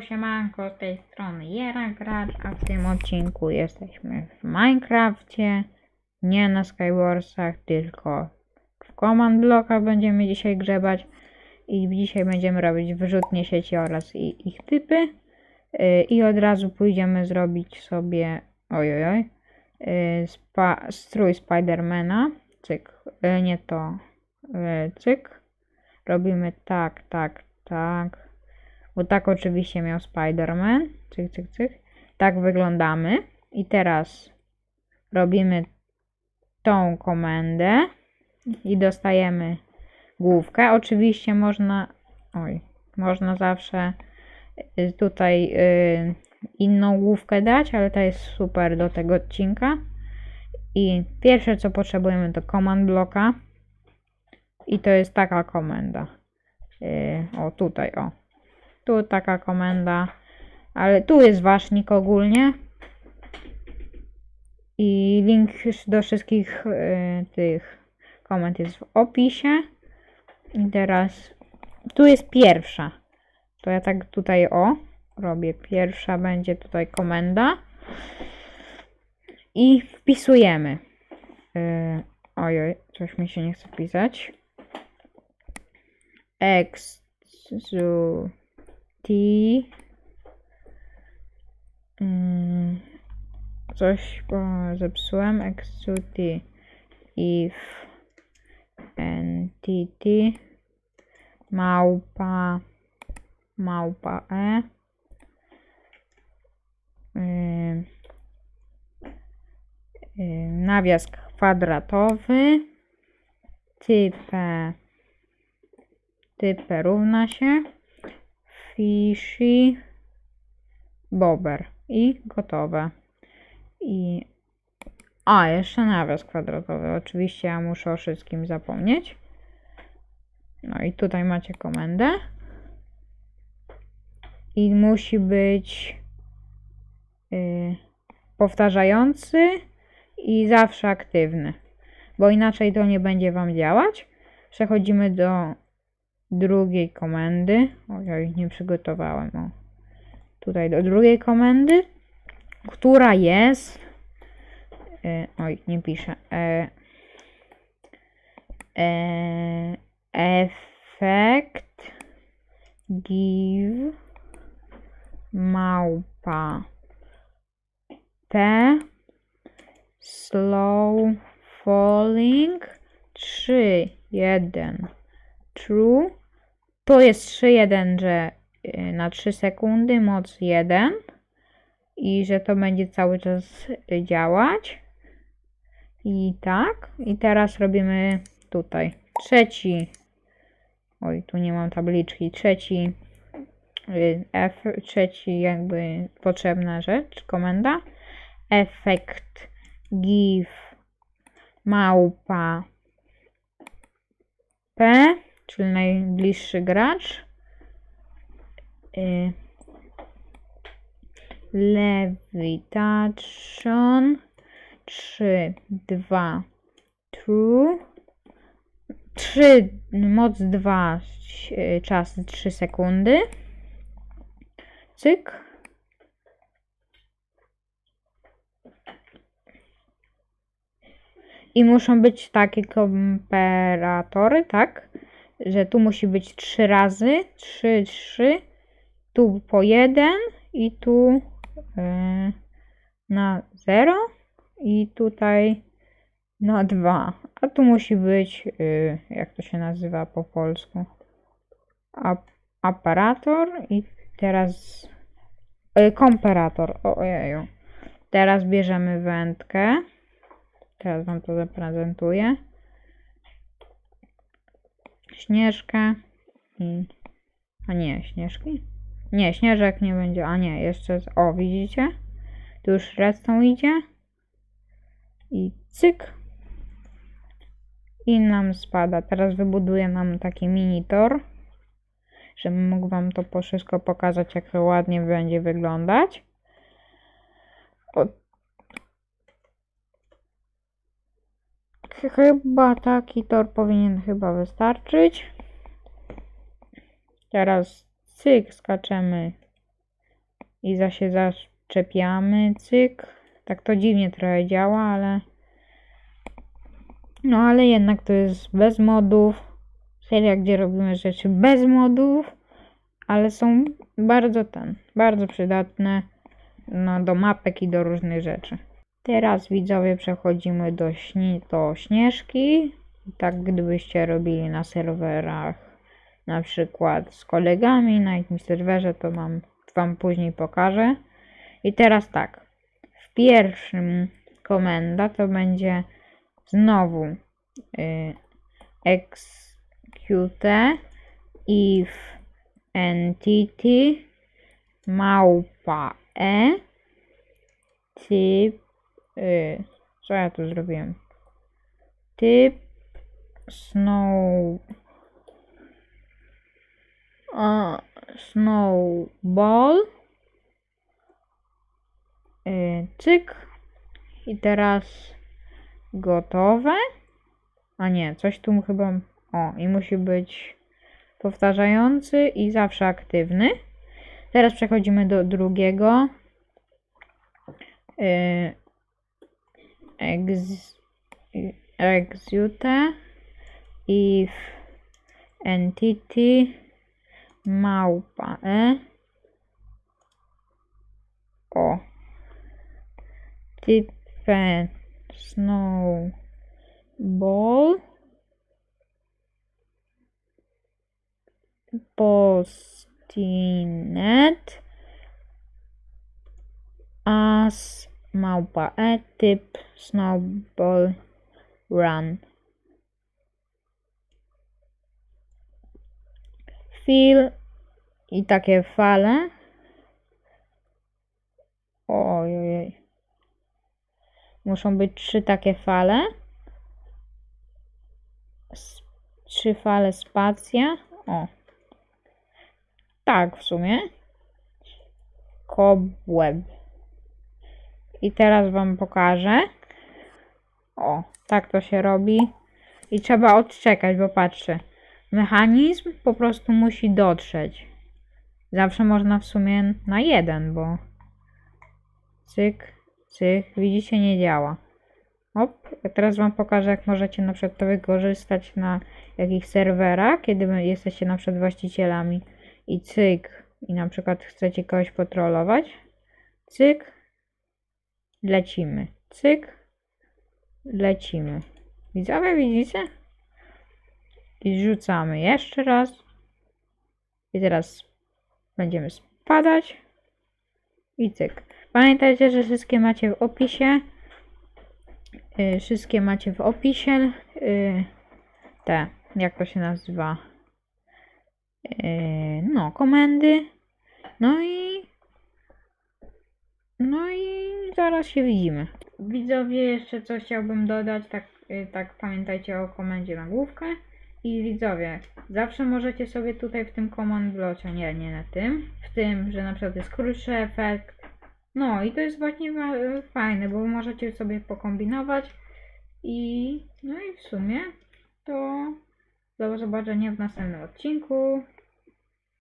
Siemanko, z tej strony Jera Gracz, a w tym odcinku jesteśmy w Minecrafcie, nie na Skywarsach, tylko w Command Blockach będziemy dzisiaj grzebać i dzisiaj będziemy robić wyrzutnie sieci oraz i, ich typy. Yy, i od razu pójdziemy zrobić sobie, ojojoj, yy, spa, strój Spidermana, cyk, Yy, nie to, Yy, cyk, robimy tak, tak, tak, bo tak oczywiście miał Spider-Man. Cyk, cyk, cyk. Tak wyglądamy. I teraz robimy tą komendę i dostajemy główkę. Oczywiście można, oj, można zawsze y, tutaj y, inną główkę dać, ale ta jest super do tego odcinka. I pierwsze co potrzebujemy to command bloka. I to jest taka komenda. Y, o, tutaj, o. Tu taka komenda, ale tu jest ważnik ogólnie. I link do wszystkich y, tych komend jest w opisie. I teraz tu jest pierwsza. To ja tak tutaj o robię. Pierwsza będzie tutaj komenda. I wpisujemy. Y, ojoj, coś mi się nie chce pisać. Exu T. Mm, coś zepsułem. Exuti. If entity małpa małpa e ym, nawias kwadratowy typę typę równa się fishy bober i gotowe. I a, jeszcze nawias kwadratowy. Oczywiście ja muszę o wszystkim zapomnieć. No i tutaj macie komendę. I musi być yy, powtarzający i zawsze aktywny, bo inaczej to nie będzie Wam działać. Przechodzimy do drugiej komendy. Ojoj, nie przygotowałem. O. Tutaj do drugiej komendy, która jest. E, oj, nie piszę. E, e, effect give małpa p slow falling 3 1 true to jest 3-1, że y, na 3 sekundy moc 1 i że to będzie cały czas działać. I tak. I teraz robimy tutaj trzeci. Oj, tu nie mam tabliczki. Trzeci y, F, trzeci jakby potrzebna rzecz, komenda. Efekt give małpa P czyli najbliższy gracz. Y, Levitation 3, 2, true. 3, moc 2, czas 3 sekundy. Cyk. I muszą być takie komparatory, tak? Że tu musi być trzy razy, trzy, trzy, tu po jeden i tu yy, na zero i tutaj na dwa. A tu musi być, yy, jak to się nazywa po polsku? Ap aparator i teraz yy, komparator. Ojeju. Teraz bierzemy wędkę. Teraz Wam to zaprezentuję. Śnieżkę. A nie, śnieżki? Nie, śnieżek nie będzie. A nie, jeszcze... O, widzicie? Tu już redstone idzie. I cyk. I nam spada. Teraz wybuduję nam taki mini tor. Żebym mógł Wam to wszystko pokazać, jak to ładnie będzie wyglądać. O, Chyba taki tor powinien chyba wystarczyć. Teraz cyk, skaczemy i za się zaczepiamy, cyk. Tak to dziwnie trochę działa, ale no ale jednak to jest bez modów. Seria, gdzie robimy rzeczy bez modów, ale są bardzo ten, bardzo przydatne no, do mapek i do różnych rzeczy. Teraz widzowie przechodzimy do, śni- do śnieżki. Tak gdybyście robili na serwerach na przykład z kolegami na jakimś serwerze, to mam, wam później pokażę. I teraz tak, w pierwszym komenda to będzie znowu y, execute if entity małpa e typ y, co ja tu zrobiłem? Typ snow. A, snowball. Y, cyk. I teraz gotowe. A nie, coś tu chyba o i musi być powtarzający i zawsze aktywny. Teraz przechodzimy do drugiego. Y, ex, if entity małpa e eh? o. Type snowball postinet as małpa e typ snowball run. Fill i takie fale. Ojej muszą być trzy takie fale. Trzy fale spacja. O. Tak w sumie. Cobweb i teraz wam pokażę. O tak to się robi. I trzeba odczekać bo patrzcie mechanizm po prostu musi dotrzeć. Zawsze można w sumie na jeden bo cyk cyk widzicie nie działa. Op, a teraz wam pokażę jak możecie na przykład to wykorzystać na jakichś serwerach, kiedy jesteście na przykład właścicielami. I cyk i na przykład chcecie kogoś potrolować, cyk, lecimy, cyk, lecimy. Widzowie, widzicie? I rzucamy jeszcze raz. I teraz będziemy spadać. I cyk. Pamiętajcie, że wszystkie macie w opisie. Y, wszystkie macie w opisie. Y, te, jak to się nazywa? Y, no, komendy. No i. No i zaraz się widzimy. Widzowie, jeszcze coś chciałbym dodać. Tak, y, tak pamiętajcie o komendzie na główkę. I widzowie, zawsze możecie sobie tutaj w tym command blocie, nie, nie na tym, w tym, że na przykład jest krótszy efekt. No i to jest właśnie fajne, bo możecie sobie pokombinować i no i w sumie to do zobaczenia w następnym odcinku.